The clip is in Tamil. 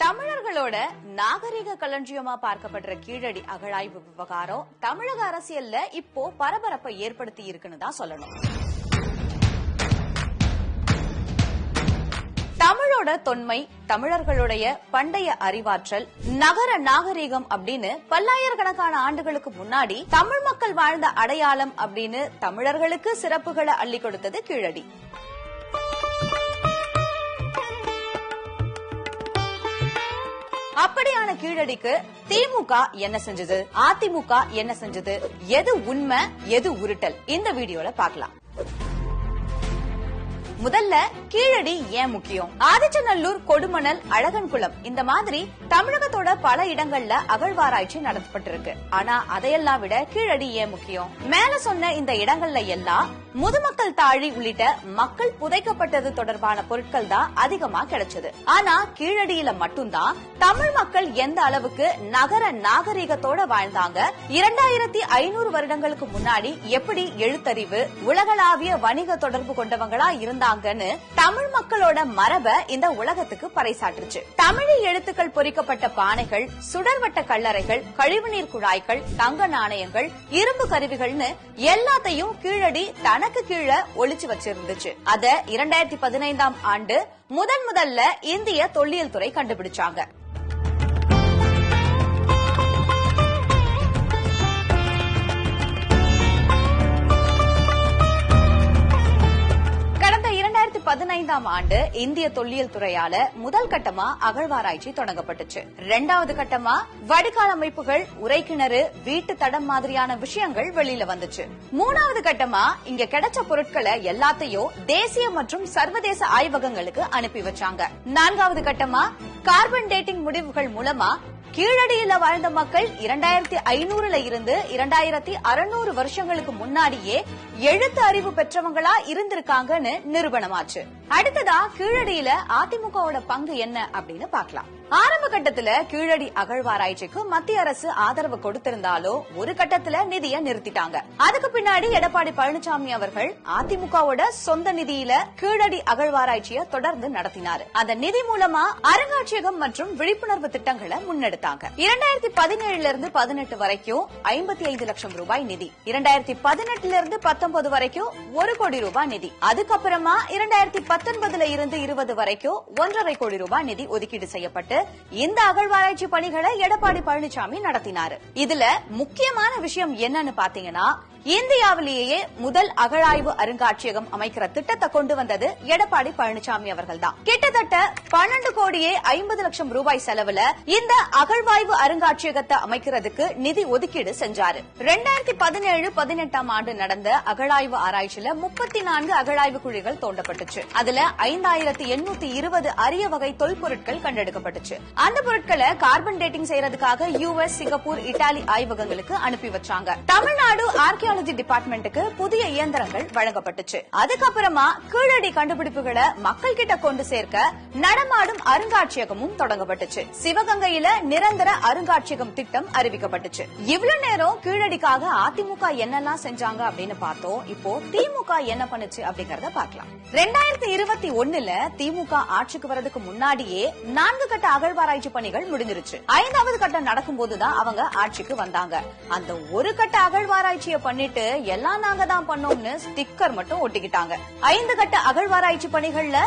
தமிழர்களோட நாகரிக களஞ்சியமா பார்க்கப்படுற கீழடி அகழாய்வு விவகாரம் தமிழக அரசியல்ல இப்போ பரபரப்பை ஏற்படுத்தி இருக்குன்னு தான் சொல்லணும். தமிழோட தொன்மை தமிழர்களுடைய பண்டைய அறிவாற்றல் நகர நாகரிகம் அப்படின்னு பல்லாயிரக்கணக்கான ஆண்டுகளுக்கு முன்னாடி தமிழ் மக்கள் வாழ்ந்த அடையாளம் அப்படின்னு தமிழர்களுக்கு சிறப்புகளை அள்ளி கொடுத்தது கீழடி. அப்படியான கீழடிக்கு திமுக என்ன செஞ்சது? அதிமுக என்ன செஞ்சது? எது உண்மை எது உருட்டல்? இந்த வீடியோல பார்க்கலாம். முதல்ல கீழடி ஏன் முக்கியம்? ஆதிச்சநல்லூர் கொடுமணல் அழகன்குளம் இந்த மாதிரி தமிழகத்தோட பல இடங்கள்ல அகழ்வாராய்ச்சி நடத்தப்பட்டிருக்கு. ஆனா அதையெல்லாம் விட கீழடி ஏன் முக்கியம்? மேல சொன்ன இந்த இடங்கள்ல எல்லாம் முதுமக்கள் தாழி உள்ளிட்ட மக்கள் புதைக்கப்பட்டது தொடர்பான பொருட்கள் தான் அதிகமா கிடைச்சது. ஆனா கீழடியில மட்டும்தான் தமிழ் மக்கள் எந்த அளவுக்கு நகர நாகரிகத்தோட வாழ்ந்தாங்க? இரண்டாயிரத்தி ஐநூறு வருடங்களுக்கு முன்னாடி எப்படி எழுத்தறிவு உலகளாவிய வணிக தொடர்பு கொண்டவங்களா இருந்தாங்கன்னு தமிழ் மக்களோட மரபை இந்த உலகத்துக்கு பறைசாற்றுச்சு. தமிழி எழுத்துக்கள் பொறிக்கப்பட்ட பானைகள் சுடர்வட்ட கல்லறைகள் கழிவுநீர் குழாய்கள் தங்க நாணயங்கள் இரும்பு கருவிகள்னு எல்லாத்தையும் கீழடி தனக்கு கீழே ஒளிச்சு வச்சிருந்துச்சு. அத இரண்டாயிரத்தி பதினைந்தாம் ஆண்டு முதன் முதல்ல இந்திய தொல்லியல் துறை கண்டுபிடிச்சாங்க. பதினைந்தாம் ஆண்டு இந்திய தொல்லியல் துறையால முதல் கட்டமா அகழ்வாராய்ச்சி தொடங்கப்பட்டுச்சு. இரண்டாவது கட்டமா வடிகால் அமைப்புகள் உரைக்கிணறு வீட்டு தடம் மாதிரியான விஷயங்கள் வெளியில வந்துச்சு. மூணாவது கட்டமா இங்க கிடைச்ச பொருட்களை எல்லாத்தையும் தேசிய மற்றும் சர்வதேச ஆய்வகங்களுக்கு அனுப்பி வச்சாங்க. நான்காவது கட்டமா கார்பன் டேட்டிங் முடிவுகள் மூலமா கீழடியில வாழ்ந்த மக்கள் இரண்டாயிரத்தி ஐநூறுல இருந்து இரண்டாயிரத்தி அறுநூறு வருஷங்களுக்கு முன்னாடியே எழுத்து அறிவு பெற்றவங்களா இருந்திருக்காங்கன்னு நிரூபணமாச்சு. அடுத்ததா கீழடியில அதிமுகவோட பங்கு என்ன அப்படின்னு பாக்கலாம் ஆரம்ப கட்டத்துல கீழடி அகழ்வாராய்ச்சிக்கு மத்திய அரசு ஆதரவு கொடுத்திருந்தாலும் ஒரு கட்டத்துல நிதிய நிறுத்திட்டாங்க. அதுக்கு பின்னாடி எடப்பாடி பழனிசாமி அவர்கள் அதிமுகவோட சொந்த நிதியில கீழடி அகழ்வாராய்ச்சிய தொடர்ந்து நடத்தினாரு. அந்த நிதி மூலமா அருங்காட்சியகம் மற்றும் விழிப்புணர்வு திட்டங்களை முன்னெடுத்தாங்க. இரண்டாயிரத்தி பதினேழுல இருந்து பதினெட்டு வரைக்கும் ஐம்பத்தி ஐந்து லட்சம் ரூபாய் நிதி. இரண்டாயிரத்தி பதினெட்டுல இருந்து பத்தொன்பது வரைக்கும் ஒரு கோடி ரூபாய் நிதி. அதுக்கப்புறமா இரண்டாயிரத்தி பத்தொன்பதுல இருந்து இருபது வரைக்கும் ஒன்றரை கோடி ரூபாய் நிதி ஒதுக்கீடு செய்யப்பட்டு இந்த அகழ்வாராய்ச்சி பணிகளை எடப்பாடி பழனிசாமி நடத்தினாரு. இதுல முக்கியமான விஷயம் என்னன்னு பாத்தீங்கன்னா இந்தியாவிலேயே முதல் அகழாய்வு அருங்காட்சியகம் அமைக்கிற திட்டத்தை கொண்டு வந்தது எடப்பாடி பழனிசாமி அவர்கள்தான். கிட்டத்தட்ட பன்னெண்டு கோடியே ஐம்பது லட்சம் ரூபாய் செலவுல இந்த அகழ்வாய்வு அருங்காட்சியகத்தை அமைக்கிறதுக்கு நிதி ஒதுக்கீடு செஞ்சாரு. ரெண்டாயிரத்தி பதினேழு பதினெட்டாம் ஆண்டு நடந்த அகழாய்வு ஆராய்ச்சியில முப்பத்தி நான்கு அகழாய்வு குழிகள் தோண்டப்பட்டுச்சு. அதுல ஐந்தாயிரத்தி எண்ணூத்தி இருபது அரிய வகை தொல்பொருட்கள் கண்டெடுக்கப்பட்டுச்சு. அந்த பொருட்களை கார்பன் டேட்டிங் செய்யறதுக்காக யூஎஸ் சிங்கப்பூர் இட்டாலி ஆய்வகங்களுக்கு அனுப்பி வச்சாங்க. தமிழ்நாடு ஆர்கியோ டெக்னாலஜி டிபார்ட்மெண்ட்டுக்கு புதிய இயந்திரங்கள் வழங்கப்பட்டுச்சு. அதுக்கப்புறமா கீழடி கண்டுபிடிப்புகளை மக்கள் கிட்ட கொண்டு சேர்க்க நடமாடும் அருங்காட்சியகமும் தொடங்கப்பட்டுச்சு. சிவகங்கையில நிரந்தர அருங்காட்சியகம் திட்டம் அறிவிக்கப்பட்டுச்சு. இவ்வளவு நேரம் கீழடிக்காக அதிமுக என்னெல்லாம் செஞ்சாங்க அப்படின்னு பார்த்தோம். இப்போ திமுக என்ன பண்ணுச்சு அப்படிங்கறத பாக்கலாம் ரெண்டாயிரத்தி இருபத்தி ஒண்ணுல திமுக ஆட்சிக்கு வரதுக்கு முன்னாடியே நான்கு கட்ட அகழ்வாராய்ச்சி பணிகள் முடிஞ்சிருச்சு. ஐந்தாவது கட்டம் நடக்கும் போதுதான் அவங்க ஆட்சிக்கு வந்தாங்க. அந்த ஒரு கட்ட அகழ்வாராய்ச்சியை பண்ணி பண்ணிட்டு எல்லாம் நாங்க தான் பண்ணோம்னு ஸ்டிக்கர் மட்டும் ஒட்டிக்கிட்டாங்க. ஐந்து கட்ட அகழ்வாராய்ச்சி பணிகள்ல